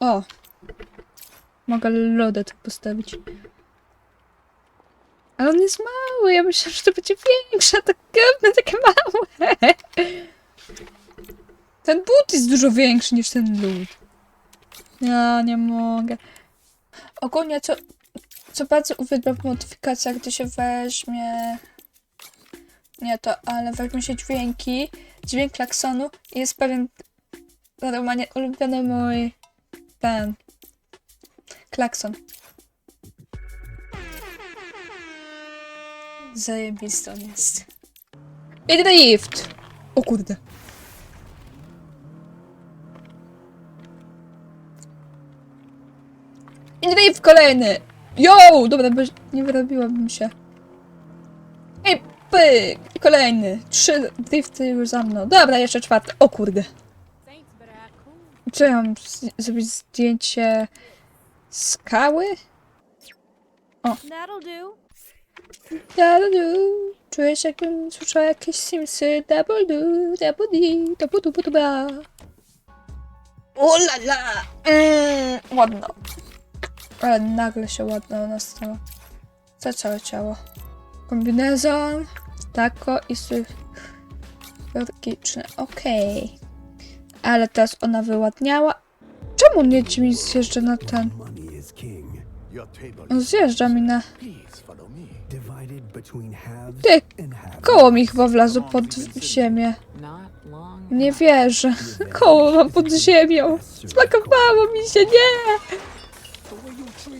O! Mogę lodę tu postawić. Ale on jest mały, ja myślę, że to będzie większe, to gówno takie małe. Ten but jest dużo większy niż ten lód. Ja nie mogę. Ogólnie co, co bardzo uwielbiam w modyfikacjach, gdy się weźmie... Nie to, ale weźmie się dźwięki, dźwięk klaksonu jest pewien normalnie ulubiony mój ten klakson. Zajebisty on jest. I drift! O kurde. I drift kolejny! Yo! Dobra, nie wyrobiłabym się. I pyk! I kolejny. Trzy drifty już za mną. Dobra, jeszcze czwarty. O kurde. Czy ja mam z- zrobić zdjęcie skały? That'll do. Double do. Czuję się jakbym słyszała jakieś simsy. Double do, double di, double do, double ba. O la la! Mm, ładno. Ale nagle się ładno ona stała. Za całe ciało. Kombinezon, tako i chirurgiczny. Okej. Ale teraz ona wyładniała. Czemu nie ci mi zjeżdża na ten? On zjeżdża mi na... Ty, koło mi chyba wlazło pod ziemię. Nie wierzę. Koło mam pod ziemią. Smakowało mi się, nie!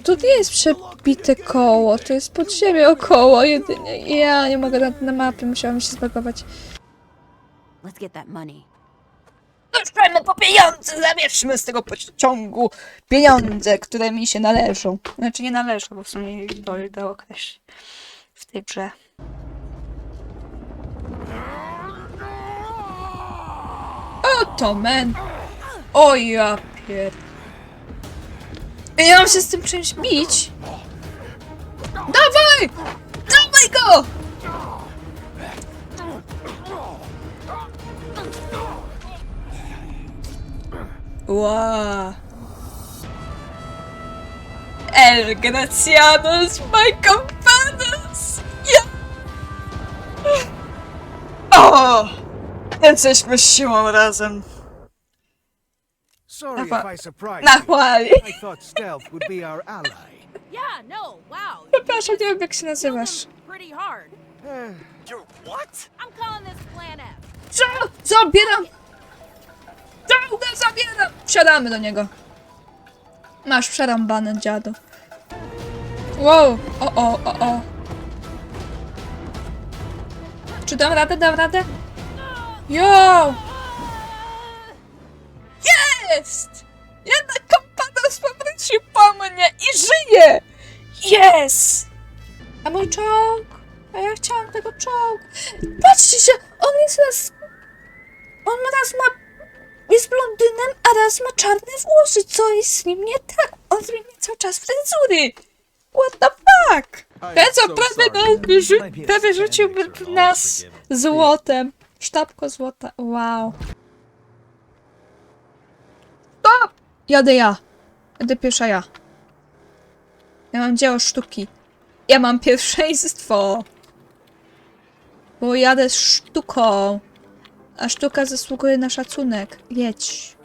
To nie jest przebite koło, to jest pod ziemią koło jedynie. Ja nie mogę na, na mapie, musiałam się zbagować. Let's get that money. Ruszajmy po pieniądze, zabierzmy z tego pociągu pieniądze, które mi się należą. Znaczy nie należą, bo w sumie to dało określić w tej grze. Oto men! O ja pier... Ja mam się z tym czymś bić? Dawaj! Dawaj go! Wow. El Gracianos, my companos! Ja! O! Jesteśmy siłą razem. Sorry if I surprised Na you. chwali. I thought stealth would be our ally. Yeah, no, wow. Przepraszam, nie wiem jak się Killed nazywasz. him pretty hard. Eh, I'm calling this Plan F. Co? Zabieram! Zabieram! Wsiadamy do niego. Masz przerąbane, dziadu. Wow, o, o, o, o. Czy dam radę, dam radę? Jo! Jest! Jednak kompanos powrócił po mnie i żyje! Yes! A mój czołg? A ja chciałam tego czołgu. Patrzcie się, on jest raz... On raz ma... Jest blondynem, a raz ma czarne włosy. Co jest z nim nie tak? On zmienia cały czas fryzury. What the fuck? Ten co prawie nas wyrzu- prawie rzuciłby w nas złotem. Sztabko złota. Wow. Stop! Jadę ja. Jadę pierwsza ja. Ja mam dzieło sztuki. Ja mam pierwszeństwo. Bo jadę z sztuką. A sztuka zasługuje na szacunek. Jedź.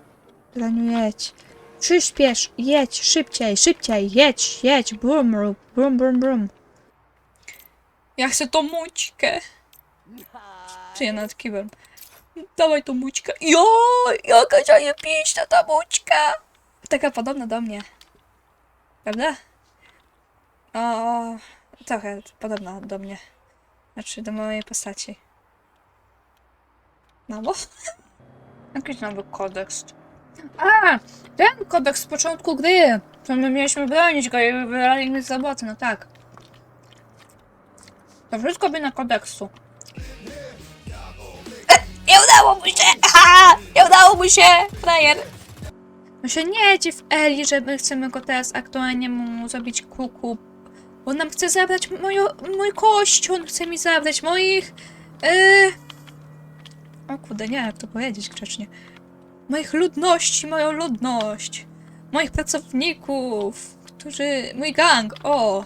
Draniu, jedź. Przyspiesz, jedź, szybciej, szybciej, jedź, jedź, brum, brum, brum, brum. Ja chcę tą mućkę. Czy ja nad kiwem? Dawaj tą mućkę. Jo, jaka zajebista ta mućka. Taka podobna do mnie. Prawda? O, trochę podobna do mnie. Znaczy do mojej postaci. Mało? Jakiś nowy kodeks. A! Ten kodeks z początku gry! To my mieliśmy bronić go i wybrali mnie z roboty, no tak. To wszystko by na kodeksu. E, nie udało mu się! Aha! Nie udało mu się! Frajer! No się nie dziw Eli, że my chcemy go teraz aktualnie mu zrobić kuku. On nam chce zabrać moją, mój kościół, on chce mi zabrać moich... Yy... O kurde, nie, jak to powiedzieć grzecznie. Moich ludności, moją ludność. moich pracowników, którzy... Mój gang, o!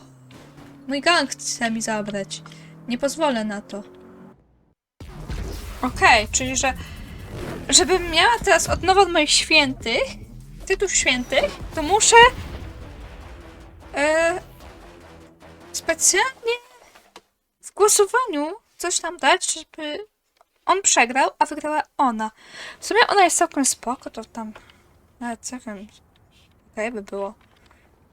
Mój gang chce mi zabrać. Nie pozwolę na to. Okej, czyli że... Żebym miała teraz od nowa moich świętych, tytuł świętych, to muszę... E, specjalnie w głosowaniu coś tam dać, żeby on przegrał, a wygrała ona. W sumie ona jest całkiem spoko, to tam nawet całkiem okej by było.